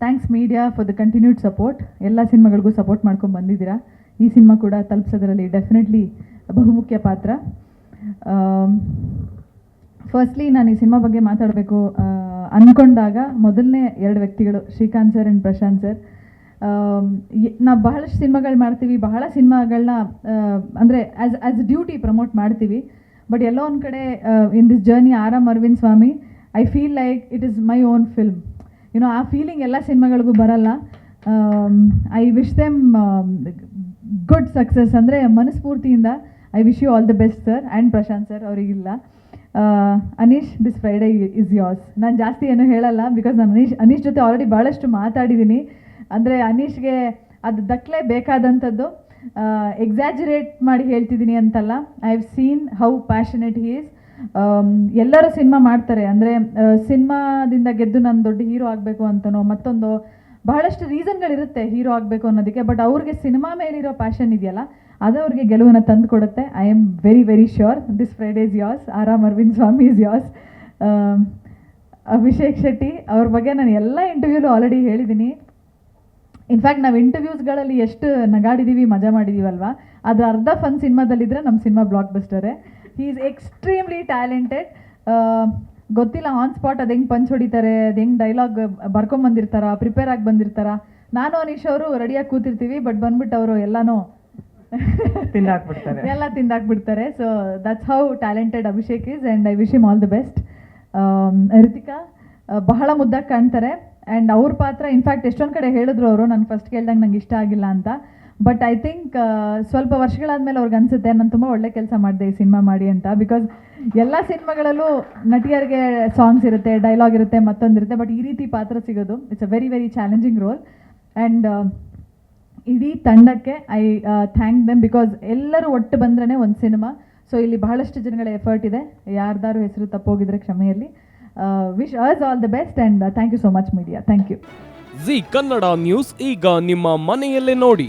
Thanks media for the continued support ಎಲ್ಲ ಸಿನಿಮಾಗಳಿಗೂ support ಮಾಡ್ಕೊಂಡು ಬಂದಿದ್ದೀರಾ. ಈ ಸಿನಿಮಾ ಕೂಡ ತಲುಪಿಸೋದ್ರಲ್ಲಿ ಡೆಫಿನೆಟ್ಲಿ ಬಹುಮುಖ್ಯ ಪಾತ್ರ. ಫಸ್ಟ್ಲಿ ನಾನು ಈ ಸಿನಿಮಾ ಬಗ್ಗೆ ಮಾತಾಡಬೇಕು ಅಂದ್ಕೊಂಡಾಗ ಮೊದಲನೇ ಎರಡು ವ್ಯಕ್ತಿಗಳು, Srikanth sir and Prashanth sir ನಾವು ಬಹಳಷ್ಟು ಸಿನಿಮಾಗಳು ಮಾಡ್ತೀವಿ, ಬಹಳ ಸಿನಿಮಾಗಳನ್ನ ಅಂದರೆ ಆ್ಯಸ್ ಆ್ಯಸ್ ಡ್ಯೂಟಿ ಪ್ರಮೋಟ್ ಮಾಡ್ತೀವಿ. ಬಟ್ ಎಲ್ಲೋ ಒಂದು ಕಡೆ in this journey R M Arvind Swamy I feel like it is my own film you know ಆ ಫೀಲಿಂಗ್ ಎಲ್ಲ ಸಿನಿಮಾಗಳಿಗೂ ಬರಲ್ಲ. I wish them good success ಅಂದರೆ ಮನಸ್ಫೂರ್ತಿಯಿಂದ I wish you all the best sir and Prashanth sir ಅವರಿಗಿಲ್ಲ Anish this Friday is yours ನಾನು ಜಾಸ್ತಿ ಏನು ಹೇಳಲ್ಲ because ನಾನು ಅನೀಶ್ ಅನೀಶ್ ಜೊತೆ ಆಲ್ರೆಡಿ ಭಾಳಷ್ಟು ಮಾತಾಡಿದ್ದೀನಿ ಅಂದರೆ ಅನೀಶ್ಗೆ ಅದು ದಕ್ಕಲೇ ಬೇಕಾದಂಥದ್ದು. ಎಕ್ಸಾಜುರೇಟ್ ಮಾಡಿ ಹೇಳ್ತಿದ್ದೀನಿ ಅಂತಲ್ಲ. I have seen how passionate he is ಎಲ್ಲರೂ ಸಿನಿಮಾ ಮಾಡ್ತಾರೆ. ಅಂದರೆ ಸಿನಿಮಾದಿಂದ ಗೆದ್ದು ನಾನು ದೊಡ್ಡ ಹೀರೋ ಆಗಬೇಕು ಅಂತನೋ ಮತ್ತೊಂದು ಬಹಳಷ್ಟು ರೀಸನ್ಗಳಿರುತ್ತೆ ಹೀರೋ ಆಗಬೇಕು ಅನ್ನೋದಕ್ಕೆ. ಬಟ್ ಅವ್ರಿಗೆ ಸಿನಿಮಾ ಮೇಲಿರೋ ಪ್ಯಾಷನ್ ಇದೆಯಲ್ಲ, ಅದು ಅವ್ರಿಗೆ ಗೆಲುವನ್ನು ತಂದು ಕೊಡುತ್ತೆ. I am very very sure this Friday is as Aaram Arvind Swamy is as Abhishek Shetty ಅವ್ರ ಬಗ್ಗೆ ನಾನು ಎಲ್ಲ ಇಂಟರ್ವ್ಯೂಲು ಆಲ್ರೆಡಿ ಹೇಳಿದ್ದೀನಿ ಇನ್ಫ್ಯಾಕ್ಟ್ ನಾವು ಇಂಟರ್ವ್ಯೂಸ್ಗಳಲ್ಲಿ ಎಷ್ಟು ನಗಾಡಿದ್ದೀವಿ ಮಜಾ ಮಾಡಿದ್ದೀವಲ್ವಾ ಅದು ಅರ್ಧ ಫನ್ ಸಿನಿಮಾದಲ್ಲಿದ್ದರೆ ನಮ್ಮ ಸಿನಿಮಾ ಬ್ಲಾಕ್ ಬಸ್ಟರೇ ಹೀ ಈಸ್ ಎಕ್ಸ್ಟ್ರೀಮ್ಲಿ ಟ್ಯಾಲೆಂಟೆಡ್ ಗೊತ್ತಿಲ್ಲ ಆನ್ ಸ್ಪಾಟ್ ಅದು ಹೆಂಗೆ ಪಂಚ್ ಹೊಡಿತಾರೆ ಅದು ಹೆಂಗೆ ಡೈಲಾಗ್ ಬರ್ಕೊಂಬಂದಿರ್ತಾರ ಪ್ರಿಪೇರ್ ಆಗಿ ಬಂದಿರ್ತಾರ. ನಾನು ಅನೀಶ್ ಅವರು ರೆಡಿಯಾಗಿ ಕೂತಿರ್ತೀವಿ ಬಟ್ ಬಂದ್ಬಿಟ್ಟು ಅವರು ಎಲ್ಲನೂ ತಿಂದಾಕ್ಬಿಡ್ತಾರೆ. ಎಲ್ಲ ತಿಂದಾಕ್ಬಿಡ್ತಾರೆ. So that's how talented Abhishek is and I wish him all the best Ritika ಬಹಳ ಮುದ್ದಾಗಿ ಕಾಣ್ತಾರೆ. ಆ್ಯಂಡ್ ಅವ್ರ ಪಾತ್ರ ಇನ್ಫ್ಯಾಕ್ಟ್ ಎಷ್ಟೊಂದು ಕಡೆ ಹೇಳಿದ್ರು ಅವರು ನಾನು ಫಸ್ಟ್ ಕೇಳ್ದಂಗೆ ನಂಗೆ ಇಷ್ಟ ಆಗಿಲ್ಲ ಅಂತ. ಬಟ್ ಐ ಥಿಂಕ್ ಸ್ವಲ್ಪ ವರ್ಷಗಳಾದಮೇಲೆ ಅವ್ರಿಗೆ ಅನಿಸುತ್ತೆ, ನಾನು ತುಂಬ ಒಳ್ಳೆ ಕೆಲಸ ಮಾಡಿದೆ, ಈ ಸಿನಿಮಾ ಮಾಡಿ ಅಂತ. ಬಿಕಾಸ್ ಎಲ್ಲ ಸಿನಿಮಾಗಳಲ್ಲೂ ನಟಿಯರಿಗೆ ಸಾಂಗ್ಸ್ ಇರುತ್ತೆ ಡೈಲಾಗ್ ಇರುತ್ತೆ ಮತ್ತೊಂದಿರುತ್ತೆ ಬಟ್ ಈ ರೀತಿ ಪಾತ್ರ ಸಿಗೋದು it's a very very challenging role and ಇಡೀ ತಂಡಕ್ಕೆ ಐ ಥ್ಯಾಂಕ್ ದೆಮ್ ಬಿಕಾಸ್ ಎಲ್ಲರೂ ಒಟ್ಟು ಬಂದ್ರೇ ಒಂದು ಸಿನಿಮಾ. ಸೊ ಇಲ್ಲಿ ಬಹಳಷ್ಟು ಜನಗಳ ಎಫರ್ಟ್ ಇದೆ. ಯಾರ್ದಾರು ಹೆಸರು ತಪ್ಪೋಗಿದ್ರೆ ಕ್ಷಮೆಯಲ್ಲಿ. Wish us all the best and thank you so much media thank you Zee Kannada news ಈಗ ನಿಮ್ಮ ಮನೆಯಲ್ಲೇ ನೋಡಿ.